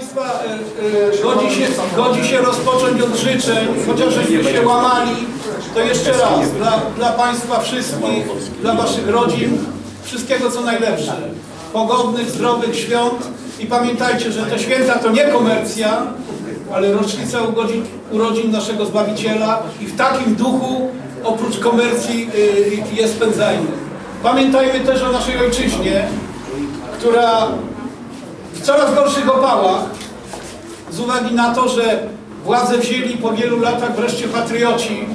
Państwa, e, e, godzi się, godzi się rozpocząć od życzeń, chociaż żeśmy się łamali, to jeszcze raz, dla, dla Państwa wszystkich, dla Waszych rodzin, wszystkiego co najlepsze. Pogodnych, zdrowych świąt i pamiętajcie, że te święta to nie komercja, ale rocznica urodzin, urodzin naszego Zbawiciela i w takim duchu, oprócz komercji, y, je spędzajmy. Pamiętajmy też o naszej ojczyźnie, która w coraz gorszych opałach, z uwagi na to, że władzę wzięli po wielu latach wreszcie patrioci,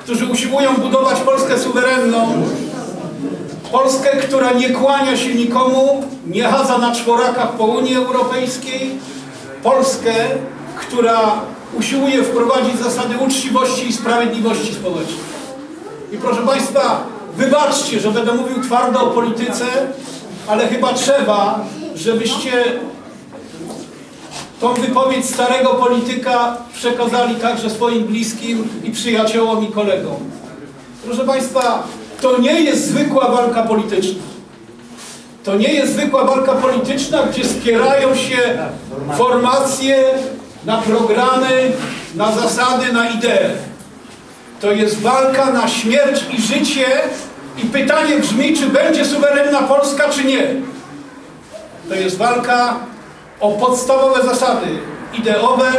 którzy usiłują budować Polskę suwerenną, Polskę, która nie kłania się nikomu, nie chadza na czworakach po Unii Europejskiej, Polskę, która usiłuje wprowadzić zasady uczciwości i sprawiedliwości społecznej. I proszę Państwa, wybaczcie, że będę mówił twardo o polityce, ale chyba trzeba, żebyście tą wypowiedź starego polityka przekazali także swoim bliskim i przyjaciołom i kolegom. Proszę Państwa, to nie jest zwykła walka polityczna. To nie jest zwykła walka polityczna, gdzie skierają się formacje na programy, na zasady, na idee. To jest walka na śmierć i życie i pytanie brzmi, czy będzie suwerenna Polska, czy nie. To jest walka o podstawowe zasady ideowe,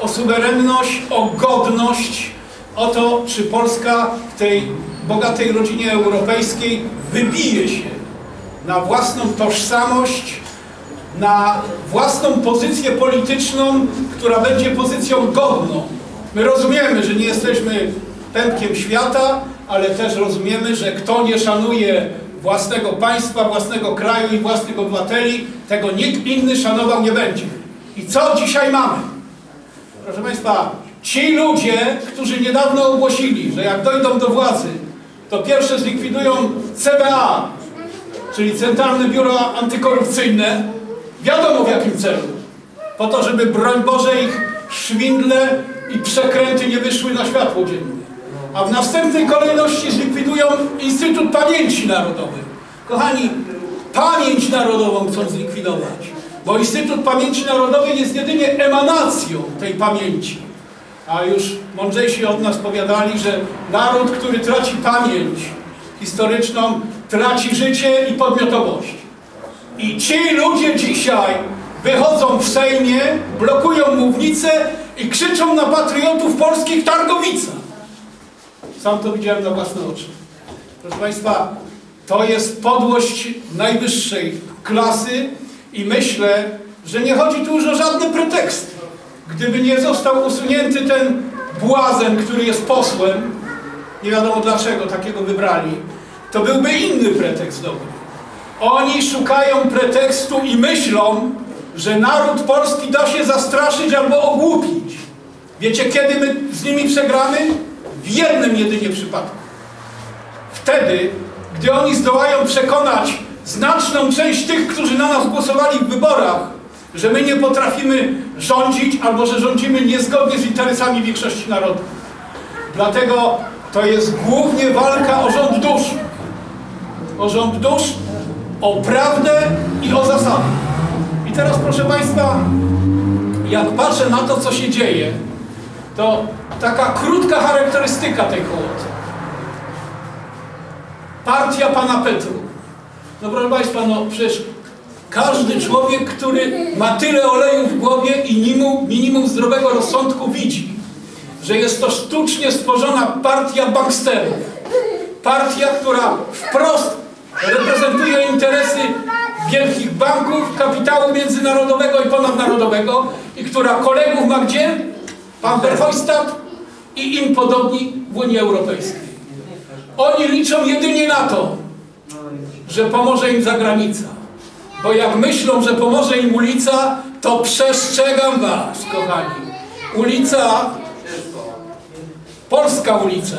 o suwerenność, o godność, o to, czy Polska w tej bogatej rodzinie europejskiej wybije się na własną tożsamość, na własną pozycję polityczną, która będzie pozycją godną. My rozumiemy, że nie jesteśmy pępkiem świata, ale też rozumiemy, że kto nie szanuje własnego państwa, własnego kraju i własnych obywateli, tego nikt inny szanował nie będzie. I co dzisiaj mamy? Proszę Państwa, ci ludzie, którzy niedawno ogłosili, że jak dojdą do władzy, to pierwsze zlikwidują CBA, czyli Centralne Biuro Antykorupcyjne, wiadomo w jakim celu. Po to, żeby broń Boże ich szwindle i przekręty nie wyszły na światło dzienne. A w następnej kolejności zlikwidują Instytut Pamięci Narodowej. Kochani, pamięć narodową chcą zlikwidować, bo Instytut Pamięci Narodowej jest jedynie emanacją tej pamięci. A już mądrzejsi od nas powiadali, że naród, który traci pamięć historyczną, traci życie i podmiotowość. I ci ludzie dzisiaj wychodzą w Sejmie, blokują mównicę i krzyczą na patriotów polskich Targowica. Sam to widziałem na własne oczy. Proszę Państwa, to jest podłość najwyższej klasy i myślę, że nie chodzi tu już o żadne preteksty. Gdyby nie został usunięty ten błazen, który jest posłem, nie wiadomo dlaczego takiego wybrali, to byłby inny pretekst dobry. Oni szukają pretekstu i myślą, że naród polski da się zastraszyć albo ogłupić. Wiecie, kiedy my z nimi przegramy? W jednym jedynie przypadku. Wtedy, gdy oni zdołają przekonać znaczną część tych, którzy na nas głosowali w wyborach, że my nie potrafimy rządzić albo że rządzimy niezgodnie z interesami większości narodu. Dlatego to jest głównie walka o rząd dusz. O rząd dusz, o prawdę i o zasady. I teraz proszę Państwa, jak patrzę na to, co się dzieje, to taka krótka charakterystyka tej hołoty. Partia pana Petru. No proszę Państwa, no przecież każdy człowiek, który ma tyle oleju w głowie i minimum, minimum zdrowego rozsądku widzi, że jest to sztucznie stworzona partia banksterów. Partia, która wprost reprezentuje interesy wielkich banków, kapitału międzynarodowego i ponadnarodowego i która kolegów ma gdzie? Pan Verhofstadt i im podobni w Unii Europejskiej. Oni liczą jedynie na to, że pomoże im zagranica. Bo jak myślą, że pomoże im ulica, to przestrzegam was, kochani. Ulica, polska ulica,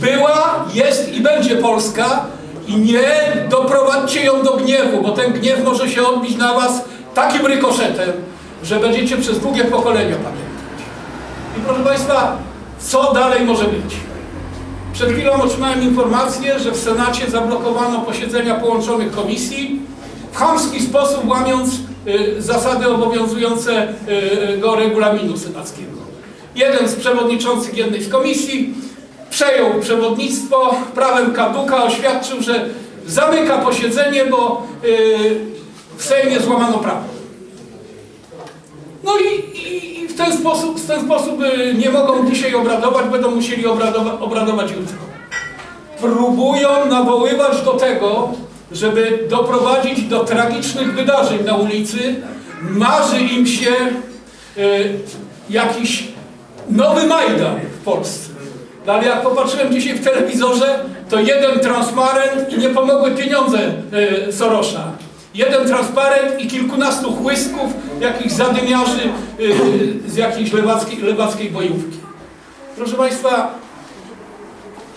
była, jest i będzie polska i nie doprowadźcie ją do gniewu, bo ten gniew może się odbić na was takim rykoszetem, że będziecie przez długie pokolenia pamiętać. I proszę Państwa, co dalej może być? Przed chwilą otrzymałem informację, że w Senacie zablokowano posiedzenia połączonych komisji, w chamski sposób łamiąc y, zasady obowiązującego regulaminu senackiego. Jeden z przewodniczących jednej z komisji przejął przewodnictwo, prawem kaduka oświadczył, że zamyka posiedzenie, bo y, w Sejmie złamano prawo. No i w, ten sposób, w ten sposób y, nie mogą dzisiaj obradować, będą musieli obradowa, obradować jutro. Próbują nawoływać do tego, żeby doprowadzić do tragicznych wydarzeń na ulicy. Marzy im się y, jakiś nowy Majdan w Polsce. No ale jak popatrzyłem dzisiaj w telewizorze, to jeden transparent i nie pomogły pieniądze y, Sorosza. Jeden transparent i kilkunastu chłystków, jakichś zadymiarzy y, z jakiejś lewackiej, lewackiej bojówki. Proszę Państwa,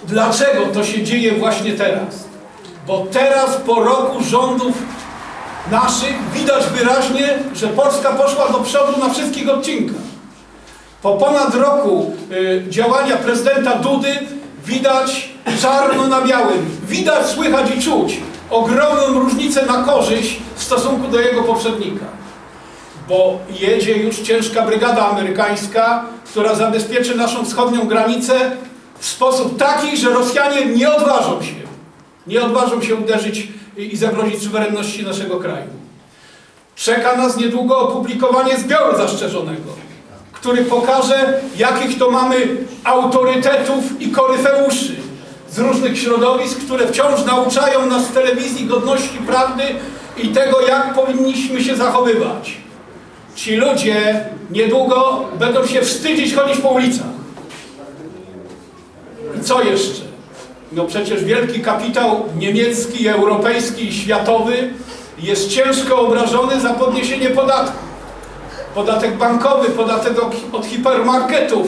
dlaczego to się dzieje właśnie teraz? Bo teraz po roku rządów naszych widać wyraźnie, że Polska poszła do przodu na wszystkich odcinkach. Po ponad roku y, działania prezydenta Dudy widać czarno na białym, widać, słychać i czuć ogromną różnicę na korzyść w stosunku do jego poprzednika. Bo jedzie już ciężka brygada amerykańska, która zabezpieczy naszą wschodnią granicę w sposób taki, że Rosjanie nie odważą się, nie odważą się uderzyć i zagrozić suwerenności naszego kraju. Czeka nas niedługo opublikowanie zbioru zastrzeżonego, który pokaże, jakich to mamy autorytetów i koryfeuszy z różnych środowisk, które wciąż nauczają nas w telewizji godności prawdy i tego, jak powinniśmy się zachowywać. Ci ludzie niedługo będą się wstydzić chodzić po ulicach. I co jeszcze? No przecież wielki kapitał niemiecki, europejski i światowy jest ciężko obrażony za podniesienie podatków. Podatek bankowy, podatek od- hipermarketów,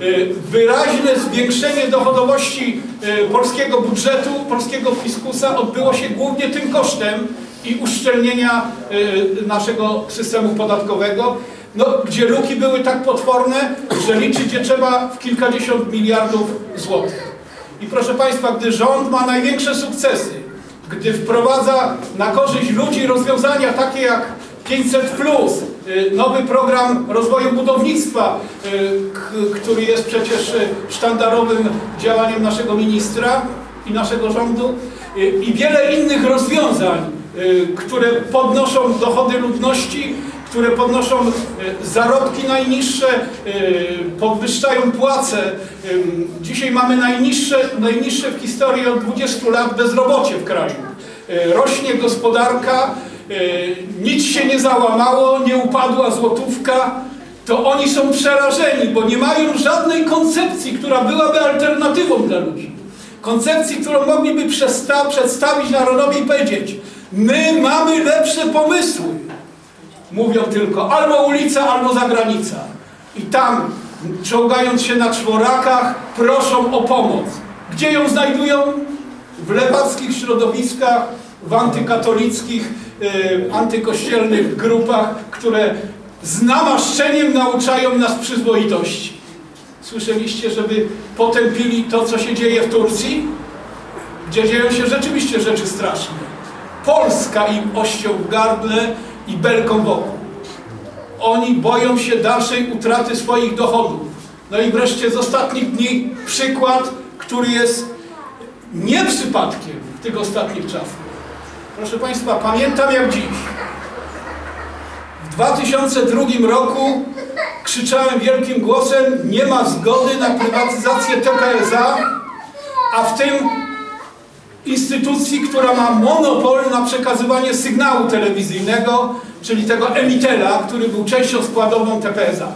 y, y, wyraźne zwiększenie dochodowości y, polskiego budżetu, polskiego fiskusa odbyło się głównie tym kosztem i uszczelnienia naszego systemu podatkowego, no, gdzie luki były tak potworne, że liczyć je trzeba w kilkadziesiąt miliardów złotych. I proszę Państwa, gdy rząd ma największe sukcesy, gdy wprowadza na korzyść ludzi rozwiązania takie jak 500, y, nowy program rozwoju budownictwa, y, który jest przecież y, sztandarowym działaniem naszego ministra i naszego rządu, y, i wiele innych rozwiązań, y, które podnoszą dochody ludności, które podnoszą y, zarobki najniższe, y, podwyższają płace. Dzisiaj mamy najniższe, najniższe w historii od 20 lat bezrobocie w kraju. Y, Rośnie gospodarka, y, nic się nie załamało, nie upadła złotówka. To oni są przerażeni, bo nie mają żadnej koncepcji, która byłaby alternatywą dla ludzi. Koncepcji, którą mogliby przedstawić narodowi i powiedzieć: My mamy lepsze pomysły. Mówią tylko albo ulica, albo zagranica. I tam, czołgając się na czworakach, proszą o pomoc. Gdzie ją znajdują? W lewackich środowiskach, w antykatolickich, y, antykościelnych grupach, które z namaszczeniem nauczają nas przyzwoitości. Słyszeliście, żeby potępili to, co się dzieje w Turcji? Gdzie dzieją się rzeczywiście rzeczy straszne. Polska im ością w gardle i belką wokół. Oni boją się dalszej utraty swoich dochodów. No i wreszcie z ostatnich dni przykład, który jest nie przypadkiem tych ostatnich czasów. Proszę Państwa, pamiętam jak dziś. W 2002 roku krzyczałem wielkim głosem nie ma zgody na prywatyzację TPSA, a w tym instytucji, która ma monopol na przekazywanie sygnału telewizyjnego, czyli tego emitera, który był częścią składową TPSA.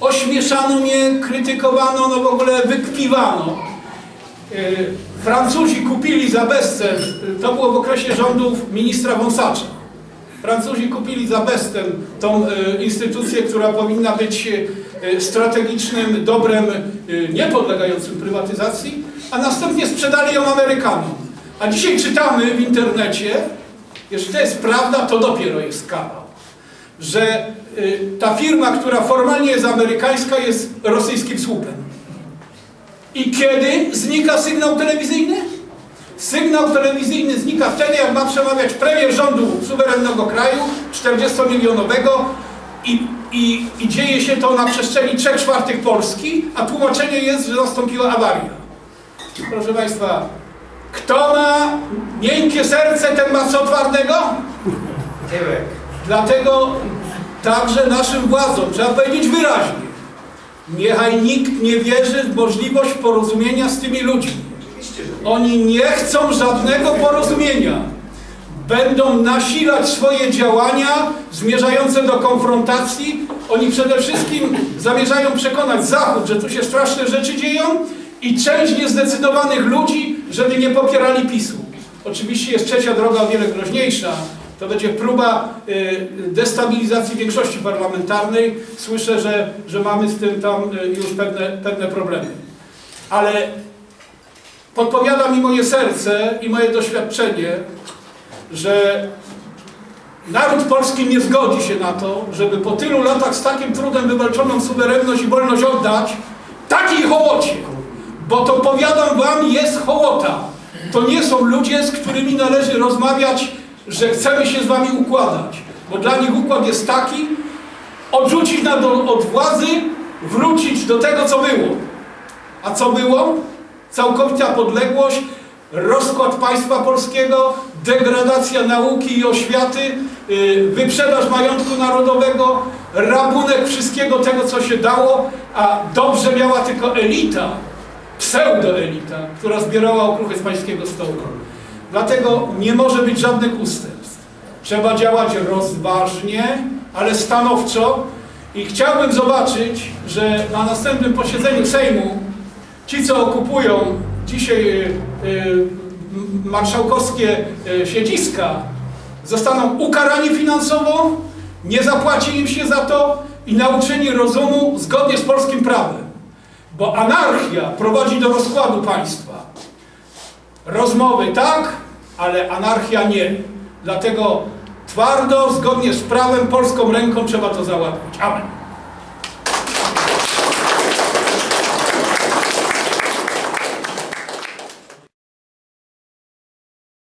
Ośmieszano mnie, krytykowano, no w ogóle wykpiwano. Yy, Francuzi kupili za bezcen, to było w okresie rządów ministra Wąsacza. Francuzi kupili za bezcen tą y, instytucję, która powinna być y, strategicznym dobrem niepodlegającym prywatyzacji, a następnie sprzedali ją Amerykanom. A dzisiaj czytamy w internecie, jeśli to jest prawda, to dopiero jest kawał, że ta firma, która formalnie jest amerykańska, jest rosyjskim słupem. I kiedy znika sygnał telewizyjny? sygnał telewizyjny znika wtedy, jak ma przemawiać premier rządu suwerennego kraju, 40-milionowego i, i, i dzieje się to na przestrzeni 3 czwartych Polski, a tłumaczenie jest, że nastąpiła awaria. Proszę Państwa, kto ma miękkie serce, ten ma co twardego? Tyłek. Dlatego także naszym władzom trzeba powiedzieć wyraźnie. Niechaj nikt nie wierzy w możliwość porozumienia z tymi ludźmi. Oni nie chcą żadnego porozumienia. Będą nasilać swoje działania zmierzające do konfrontacji. Oni przede wszystkim zamierzają przekonać Zachód, że tu się straszne rzeczy dzieją i część niezdecydowanych ludzi, żeby nie popierali PiSu. Oczywiście jest trzecia droga, o wiele groźniejsza. To będzie próba y, destabilizacji większości parlamentarnej. Słyszę, że, że mamy z tym tam y, już pewne, pewne problemy. Ale podpowiada mi moje serce i moje doświadczenie, że naród polski nie zgodzi się na to, żeby po tylu latach z takim trudem wywalczoną suwerenność i wolność oddać takiej hołocie. Bo to powiadam wam, jest hołota. To nie są ludzie, z którymi należy rozmawiać, że chcemy się z wami układać. Bo dla nich układ jest taki, odrzucić nas od władzy, wrócić do tego, co było. A co było? Całkowita podległość, rozkład państwa polskiego, degradacja nauki i oświaty, yy, wyprzedaż majątku narodowego, rabunek wszystkiego tego, co się dało, a dobrze miała tylko elita, pseudoelita, która zbierała okruchy z pańskiego stołu. Dlatego nie może być żadnych ustępstw. Trzeba działać rozważnie, ale stanowczo i chciałbym zobaczyć, że na następnym posiedzeniu Sejmu ci, co okupują dzisiaj y, y, marszałkowskie y, siedziska, zostaną ukarani finansowo, nie zapłaci im się za to i nauczeni rozumu zgodnie z polskim prawem. Bo anarchia prowadzi do rozkładu państwa. Rozmowy tak, ale anarchia nie. Dlatego twardo, zgodnie z prawem, polską ręką trzeba to załatwić. Amen.